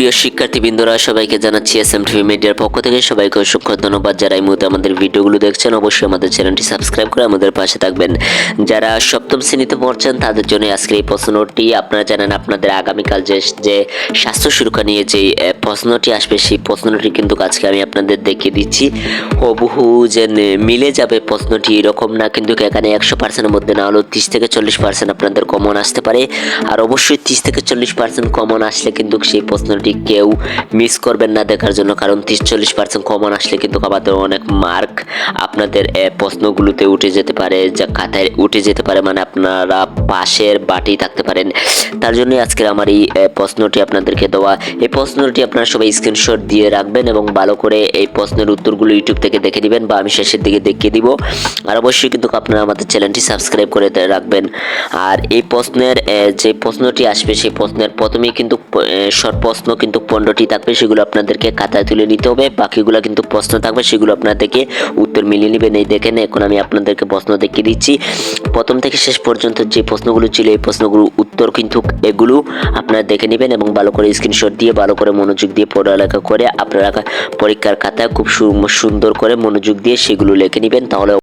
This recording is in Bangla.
সুপ্রিয় শিক্ষার্থীবৃন্দরা, সবাইকে জানাচ্ছি এস এম টিভি মিডিয়ার পক্ষ থেকে সবাইকে অসংখ্য ধন্যবাদ। যারা এই মুহূর্তে আমাদের ভিডিওগুলো দেখছেন, অবশ্যই আমাদের চ্যানেলটি সাবস্ক্রাইব করে আমাদের পাশে থাকবেন। যারা সপ্তম শ্রেণীতে পড়ছেন, তাদের জন্য আজকের এই প্রশ্নটি আপনারা জানেন, আপনাদের আগামীকাল যে যে স্বাস্থ্য সুরক্ষা নিয়ে যে প্রশ্নটি আসবে, সেই প্রশ্নটি কিন্তু আজকে আমি আপনাদের দেখিয়ে দিচ্ছি। হুবহু যে মিলে যাবে প্রশ্নটি, এরকম না, কিন্তু এখানে একশো পার্সেন্টের মধ্যে না হলেও তিরিশ থেকে চল্লিশ পার্সেন্ট আপনাদের কমন আসতে পারে। আর অবশ্যই তিরিশ থেকে চল্লিশ পার্সেন্ট কমন আসলে কিন্তু সেই প্রশ্নটি কেউ মিস করবেন না দেখার জন্য, কারণ তিরিশ চল্লিশ পার্সেন্ট কমন আসলে কিন্তু আমাদের অনেক মার্ক আপনাদের প্রশ্নগুলোতে উঠে যেতে পারে, যা খাতায় উঠে যেতে পারে মানে আপনারা পাশের বাটি থাকতে পারেন। তার জন্যই আজকের আমার এই প্রশ্নটি আপনাদেরকে দেওয়া। এই প্রশ্নটি আপনারা সবাই স্ক্রিনশট দিয়ে রাখবেন এবং ভালো করে এই প্রশ্নের উত্তরগুলো ইউটিউব থেকে দেখে দিবেন বা আমি শেষের দিকে দেখিয়ে দিব। আর অবশ্যই কিন্তু আপনারা আমাদের চ্যানেলটি সাবস্ক্রাইব করে রাখবেন। আর এই প্রশ্নের যে প্রশ্নটি আসবে, সেই প্রশ্নের প্রথমেই কিন্তু শর্ট প্রশ্ন কিন্তু পনেরোটি থাকবে, সেগুলো আপনাদেরকে খাতায় তুলে নিতে হবে। বাকিগুলো কিন্তু প্রশ্ন থাকবে, সেগুলো আপনাদেরকে উত্তর মিলিয়ে নেবেন। এই দেখেন, এখন আমি আপনাদেরকে প্রশ্ন দেখিয়ে দিচ্ছি। প্রথম থেকে শেষ পর্যন্ত যে প্রশ্নগুলো ছিল, এই প্রশ্নগুলো উত্তর কিন্তু এগুলো আপনারা দেখে নেবেন এবং ভালো করে স্ক্রিনশট দিয়ে, ভালো করে মনোযোগ দিয়ে পড়ালেখা করে, আপনারা পরীক্ষার খাতায় খুব সুন্দর করে মনোযোগ দিয়ে সেগুলো লিখে নেবেন। তাহলে